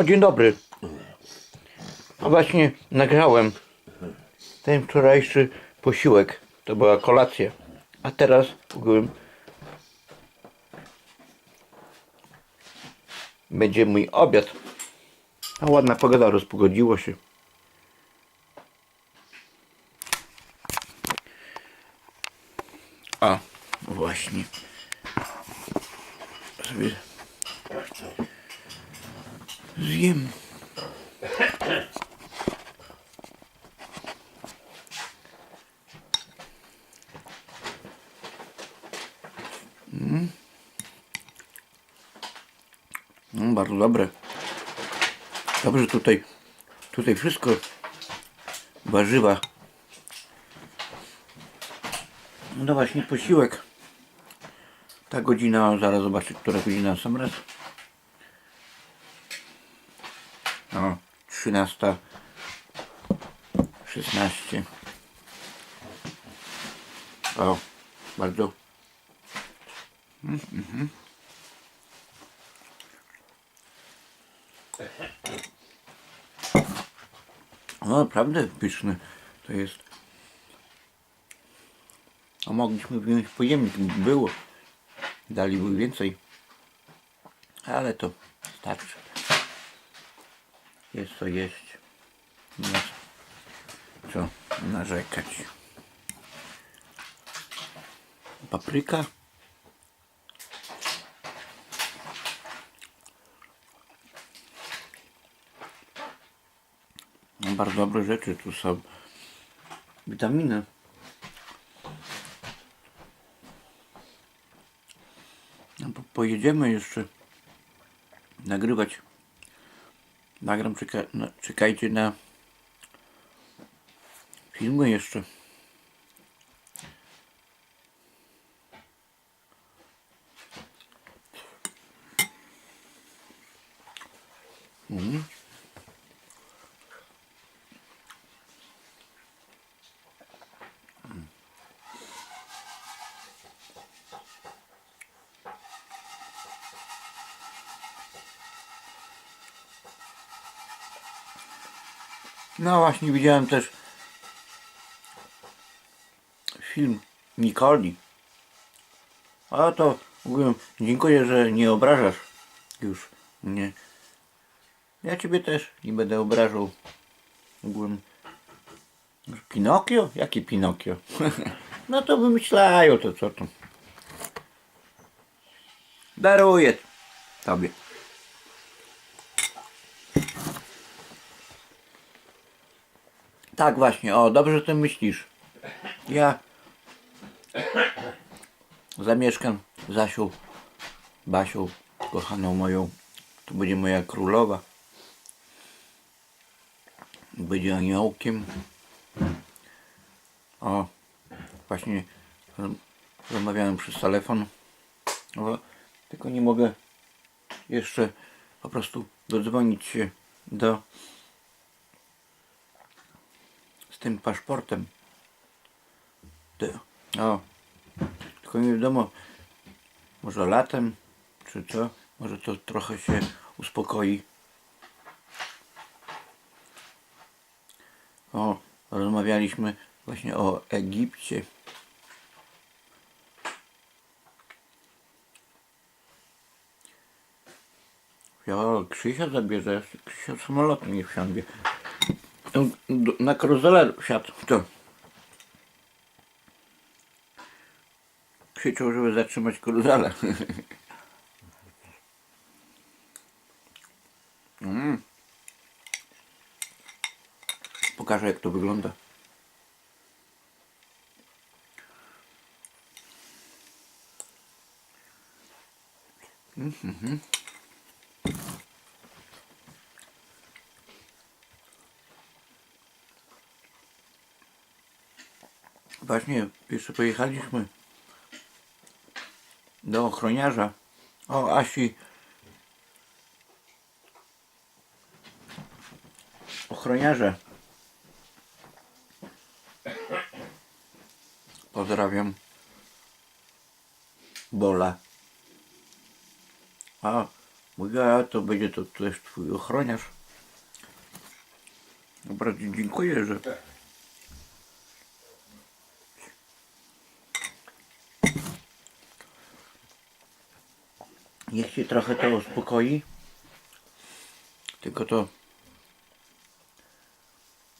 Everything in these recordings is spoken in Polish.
Dzień dobry. No właśnie nagrałem ten wczorajszy posiłek. To była kolacja. A teraz ogółem będzie mój obiad. A ładna pogoda, rozpogodziło się. A, właśnie. Sobie zjem. Mm, bardzo dobre. Dobrze tutaj, tutaj wszystko warzywa. No właśnie posiłek. Ta godzina, zaraz zobaczę, która godzina sam raz. O, 13. 16. O, bardzo. No naprawdę pyszne to jest. A mogliśmy wziąć pojemnik, było. Daliby więcej. Ale to starczy. Jest co jeść. Nie co narzekać. Papryka. No, bardzo dobre rzeczy tu są. Witaminy. No, po, pojedziemy jeszcze nagrywać. Nagram, czeka, no, czekajcie na filmy jeszcze. Mhm. No właśnie widziałem też film Nikoli. A to mówię, dziękuję, że nie obrażasz już mnie. Ja ciebie też nie będę obrażał. Ogółem. Pinokio? Jaki Pinokio? no to wymyślają to co to. Daruję tobie. Tak właśnie, o, dobrze ty myślisz. Ja zamieszkam z Asią, Basią, kochaną moją. To będzie moja królowa. Będzie aniołkiem. O, właśnie roz- rozmawiałem przez telefon. O, tylko nie mogę jeszcze po prostu dodzwonić się do tym paszportem. Ty- O, tylko nie wiadomo, może latem, czy co, może to trochę się uspokoi. O, rozmawialiśmy właśnie o Egipcie. Ja Krzysia zabierze, Krzysia samolotem nie wsiądzie. Na karuzelę wsiadł. To. Krzyczał, żeby zatrzymać karuzelę. mm. Pokażę jak to wygląda. Mhm. Właśnie jeszcze pojechaliśmy do ochroniarza. O, Asi. Ochroniarze. Pozdrawiam. Bola. A Mówiła, a to będzie to też twój ochroniarz. Bardzo dziękuję, że niech się trochę to uspokoi. Tylko to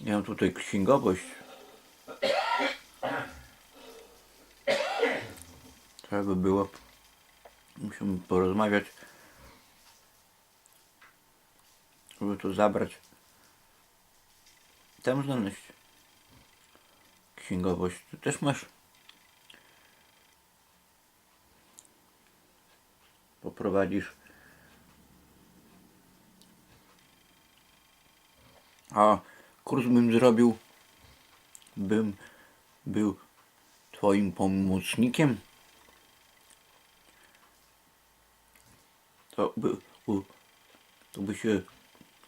ja mam tutaj księgowość. Trzeba by było. Musimy porozmawiać. Żeby to zabrać. Tam znaleźć. Księgowość. Ty też masz. Poprowadzisz. A kurs bym zrobił. Bym był twoim pomocnikiem. To by, to by się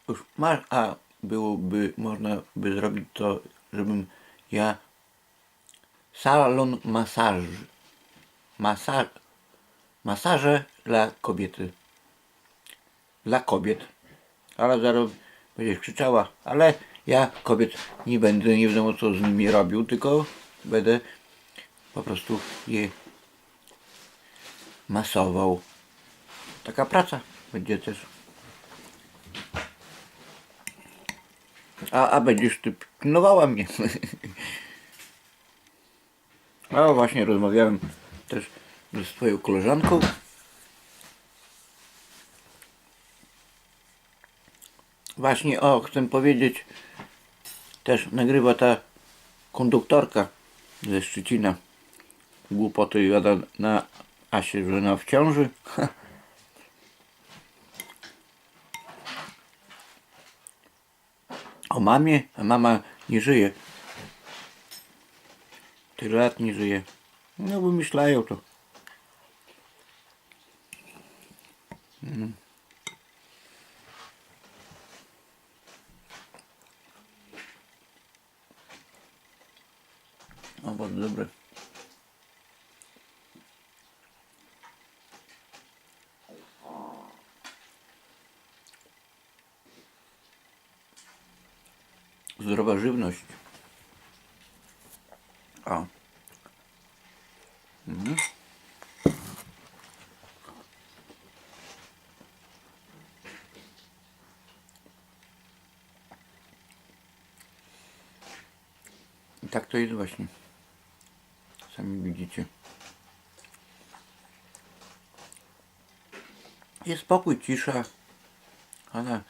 już masz, a byłoby można by zrobić to, żebym ja salon masaży masa, masaże dla kobiety. Dla kobiet. Ale zaraz będziesz krzyczała ale ja kobiet nie będę nie wiadomo co z nimi robił tylko będę po prostu je masował. Taka praca będzie też. A, a będziesz ty pilnowała mnie. A właśnie rozmawiałem też ze swoją koleżanką. Właśnie, o, chcę powiedzieć, też nagrywa ta konduktorka ze Szczecina. Głupoty gada na Asie, że ona w ciąży. o mamie, a mama nie żyje. Tyle lat nie żyje. No wymyślają to. Mm. O, dobre. Zdrowa żywność. O. Mhm. Tak to jest właśnie. Sami widzicie. Jest spokój, cisza. Ona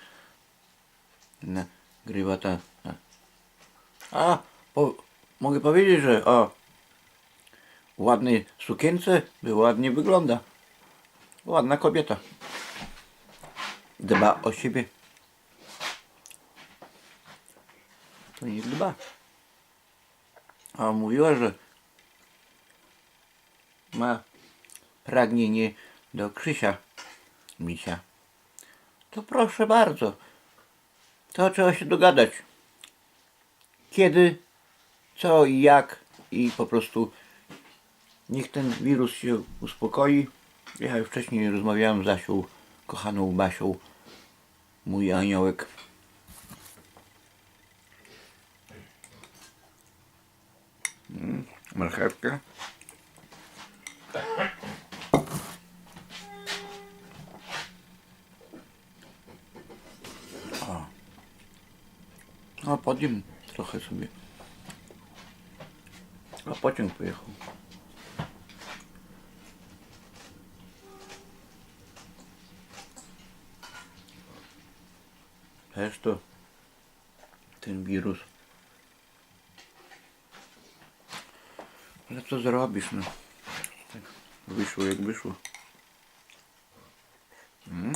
nagrywa ta. A, po, mogę powiedzieć, że o ładnej sukience by ładnie wygląda. Ładna kobieta. Dba o siebie. To nie dba. A mówiła, że ma pragnienie do Krzysia Misia. To proszę bardzo. To trzeba się dogadać. Kiedy, co i jak i po prostu niech ten wirus się uspokoi. Ja już wcześniej rozmawiałem z Asią, kochaną Basią, mój aniołek. Mm, marchewkę. O. A podjem trochę sobie. A pociąg pojechał. Też to ten Ale co zrobisz, no? Tak wyszło jak wyszło. Mm.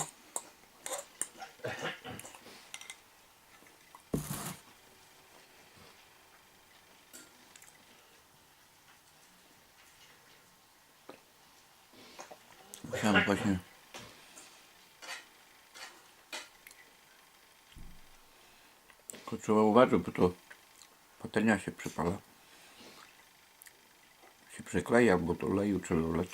Musiałem właśnie Tylko trzeba uważać, bo to patelnia się przypala. Się przykleja, bo to oleju trzeba dolać.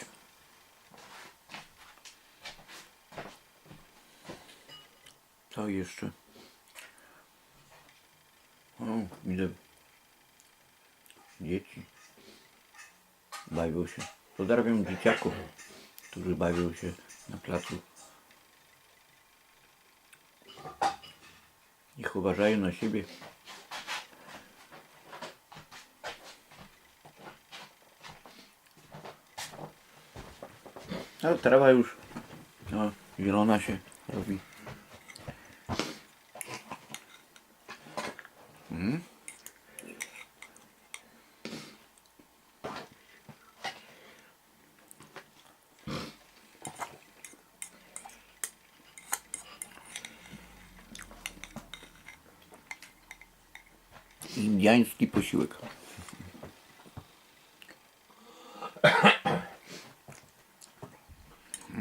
Co jeszcze? O, widzę. Dzieci. Bawią się. Pozdrawiam dzieciaków, którzy bawią się na placu. Niech uważają na siebie. Ale trawa już no, zielona się robi. Mm. Indiański posiłek.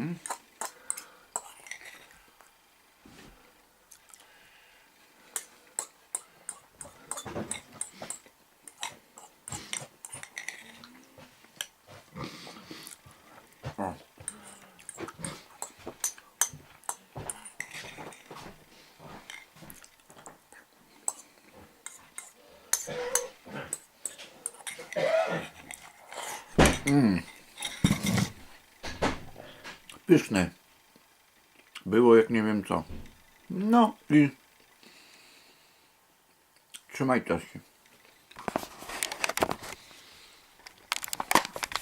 O. Mm. Pyszne. Było jak nie wiem co. No i trzymajcie się.